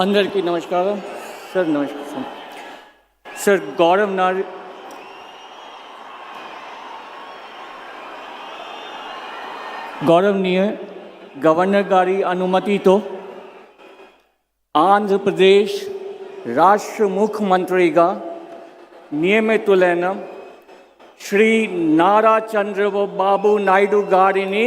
అందరికీ నమస్కారం సార్ నమస్కారం సార్ గౌరవ్ నార్ గౌరవనీయ గవర్నర్ గారి అనుమతితో ఆంధ్రప్రదేశ్ రాష్ట్ర ముఖ్యమంత్రిగా నియమితులైన శ్రీ నారా చంద్రబాబు నాయుడు గారిని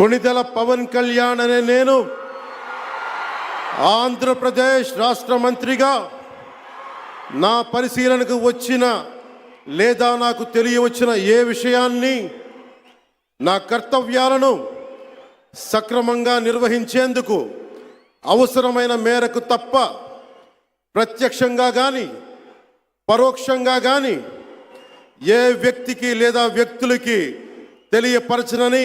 కొణిదెల పవన్ కళ్యాణ్ అనే నేను ఆంధ్రప్రదేశ్ రాష్ట్ర మంత్రిగా నా పరిశీలనకు వచ్చిన లేదా నాకు తెలియవచ్చిన ఏ విషయాన్ని నా కర్తవ్యాలను సక్రమంగా నిర్వహించేందుకు అవసరమైన మేరకు తప్ప ప్రత్యక్షంగా కానీ పరోక్షంగా కానీ ఏ వ్యక్తికి లేదా వ్యక్తులకి తెలియపరచనని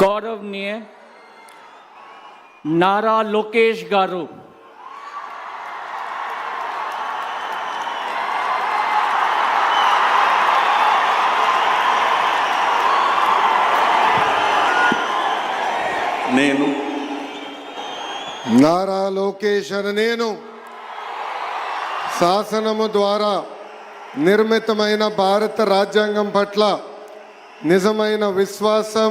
గౌరవనీయ నారా లోకేష్ గారు. నేను నారా లోకేష్ అని నేను శాసనము ద్వారా నిర్మితమైన భారత రాజ్యాంగం పట్ల నిజమైన విశ్వాసం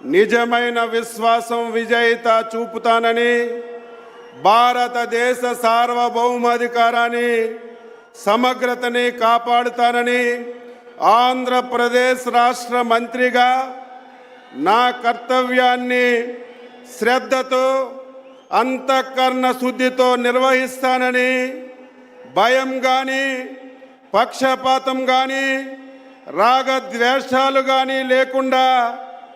నిజమైన విశ్వాసం విజయిత చూపుతానని భారతదేశ సార్వభౌమాధికారాన్ని సమగ్రతని కాపాడుతానని ఆంధ్రప్రదేశ్ రాష్ట్ర మంత్రిగా నా కర్తవ్యాన్ని శ్రద్ధతో అంతఃకరణ శుద్ధితో నిర్వహిస్తానని భయం కానీ పక్షపాతం కానీ రాగద్వేషాలు కానీ లేకుండా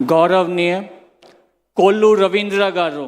గౌరవనీయ కొల్లు రవీంద్ర గారు